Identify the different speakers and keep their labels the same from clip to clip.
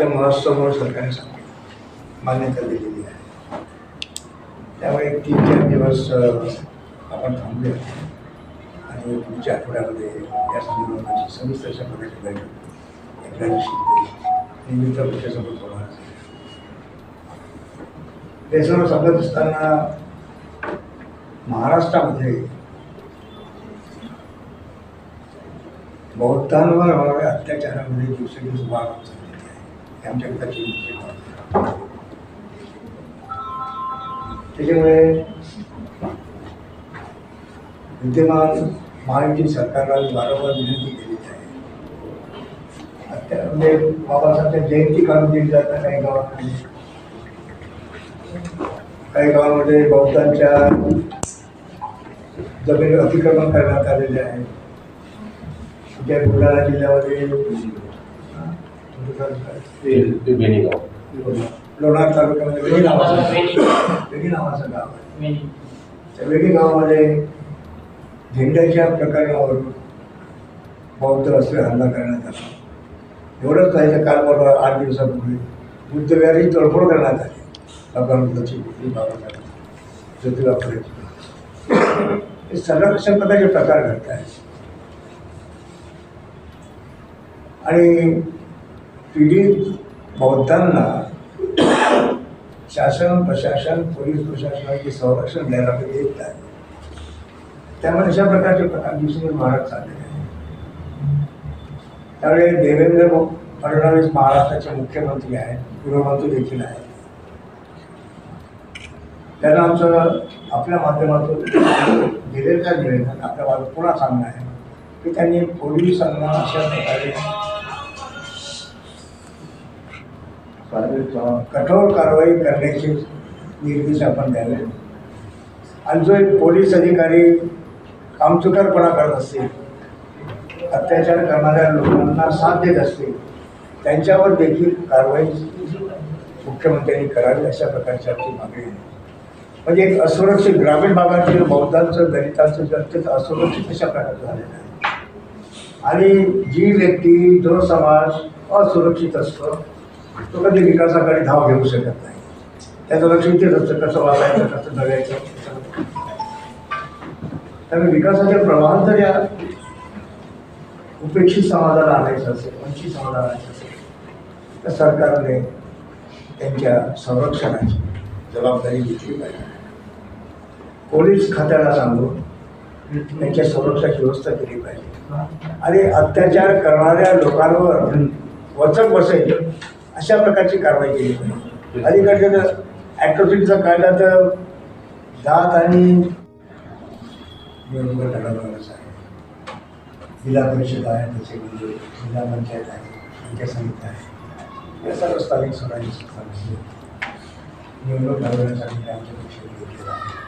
Speaker 1: राज्य समोर सरकारने सांगितलं. मान्यता दिलेली आहे. त्यामुळे तीन चार दिवस आपण थांबूया. आणि पुढच्या आठवड्यामध्ये या संदर्भाची सविस्तर शब्दाची बैठक एकनाथ निमित्त पक्षासोबत होणार हे सर्व सांगत असताना महाराष्ट्रामध्ये बौद्धांवर होणाऱ्या अत्याचारामध्ये दिवसेदिवस वाढ होत चाललेली आहे. आमच्याकडे त्याच्यामुळे विद्यमान महायुती सरकारला मी वारंवार विनंती केलेली आहे. आता म्हणजे बाबासाहेबच्या जयंती काढून दिली जातात काही गावांमध्ये. काही गावांमध्ये बौद्धांच्या जमीन अतिक्रमण करण्यात आलेले आहे. त्या बुलढाणा जिल्ह्यामध्ये
Speaker 2: ते
Speaker 1: लोणार तालुक्यामध्ये नावाचं वेणी. नावाचं गाव. आहे त्या वेणी गावामध्ये झेंड्याच्या प्रकरणावर बौद्ध असले हल्ला करण्यात आला. एवढंच नाही तर काल परवा आठ दिवसापूर्वी बुद्धविहारी तोडफोड करण्यात आली. भगवान बुद्धाची मूर्ती बाबासाहेब ज्योतिबा फुले हे कशा प्रकारचे प्रकार घडत आहेत आणि पीडित बौद्धांना शासन प्रशासन पोलीस प्रशासनाचे संरक्षण द्यायला देत येत नाही त्यामुळे अशा प्रकारचे प्रकार दिवसेंदिवस महाराज चाललेले आहे त्यावेळी देवेंद्र फडणवीस महाराष्ट्राचे मुख्यमंत्री आहेत गृहमंत्री देखील आहेत. त्यांना आमचं आपल्या माध्यमातून दिलेलं निवेदन आपल्या बाजू पुन्हा सांगणं आहे. की त्यांनी पोलिसांना अशा प्रकारे कठोर कारवाई करण्याचे निर्देश आपण द्यावे. आणि जो एक पोलीस अधिकारी कामचुकारपणा करत असतील अत्याचार करणाऱ्या लोकांना साथ देत असतील त्यांच्यावर देखील कारवाई मुख्यमंत्र्यांनी करावी अशा प्रकारची आमची मागणी आहे. म्हणजे एक असुरक्षित ग्रामीण भागातील बौद्धांचं दलितांचं जे अत्यंत असुरक्षित अशा प्रकारचं झालेलं आहे? आणि जी व्यक्ती जो समाज असुरक्षित असतो तो कधी विकासाकडे धाव घेऊ शकत नाही. त्याचं लक्ष इथेच असतं कसं वागायचं कसं जगायचं. त्यामुळे विकासाच्या प्रवाहात जर या उपेक्षित समाजाला आणायचं असेल वंचित समाजाला आणायचं असेल तर सरकारने त्यांच्या संरक्षणाची जबाबदारी घेतली पाहिजे. पोलीस खात्याला सांगून त्यांच्या संरक्षणाची व्यवस्था केली पाहिजे. आणि अत्याचार करणाऱ्या लोकांवर वचक बसेल अशा प्रकारची कारवाई केली. पाहिजे अलीकडच्या ॲट्रोसिटीचा कायदा तर जात आणि जिल्हा परिषद आहे त्याचे म्हणजे जिल्हा पंचायत आहे पंचायत समिती आहे. या सर्व स्थानिक स्वराज्य संस्थांमध्ये निवडणूक लढवण्यासाठी आमच्या पक्षाने घेतलेला आहे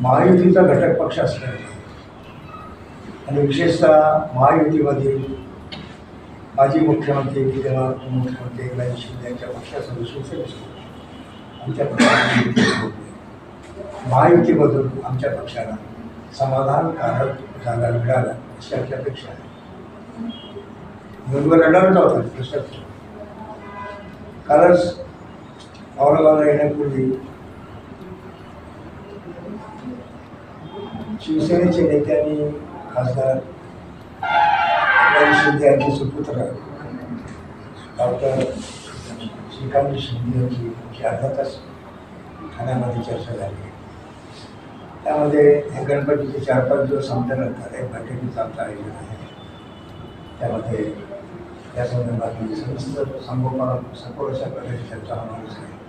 Speaker 1: महायुतीचा घटक पक्ष असल्याने आणि विशेषतः महायुतीमधील माजी मुख्यमंत्री विद्यमान उपमुख्यमंत्री एकनाथ शिंदे यांच्या पक्षासह शिवसेनेसोबत आमच्या पक्षाने महायुतीमधून आमच्या पक्षाला समाधानकारक जागा मिळाला अशी आमची अपेक्षा आहे. निवडणूक लढवत होता प्रश्नच कालच औरंगाबादला येण्यापूर्वी शिवसेनेच्या नेत्यांनी खासदार शिंदे यांचे सुपुत्र डॉक्टर श्रीकांत शिंदे यांची अर्धा तास ठाण्यामध्ये चर्चा झाली. त्यामध्ये हे गणपतीचे चार पाच दिवस संपल्यानंतर एक बैठकीचं आमचं आयोजन आहे. त्यामध्ये या संदर्भात सविस्तर संगोपन सखोल अशा प्रकारची चर्चा होणारच आहे.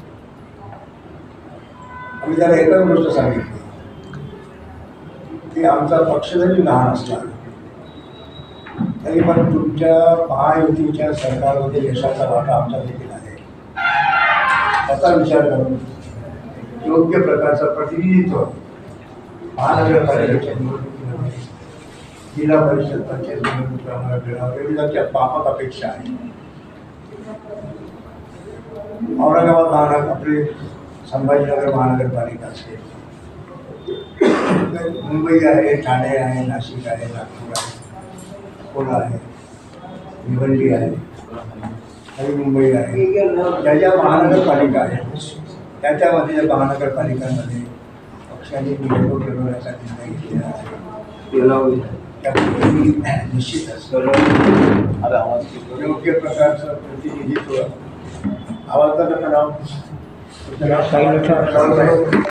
Speaker 1: आम्ही त्याला एकच गोष्ट सांगितली. की आमचा पक्ष जरी लहान असला तरी पण तुमच्या महायुतीच्या सरकारमध्ये यशाचा वाटा आमचा देखील आहे. त्याचा विचार करून योग्य प्रकारचं प्रतिनिधित्व महानगरपालिकेच्या निवडणुकीमध्ये जिल्हा परिषद पंचायत निवडणुकीला आम्हाला मिळावं. अपेक्षा आहे. औरंगाबाद महानगर आपले संभाजीनगर महानगरपालिका असेल. मुंबई आहे ठाणे आहे नाशिक आहे नागपूर आहे. अकोला आहे भिवंडी आहे नवी मुंबई आहे ज्या ज्या महानगरपालिका आहेत. त्या त्यामध्ये ज्या महानगरपालिकांमध्ये पक्षाने निवडणूक लढवण्याचा निर्णय घेतलेला आहे. त्या पद्धतीने निश्चितच योग्य प्रकारचं प्रतिनिधित्व आवाज का नाव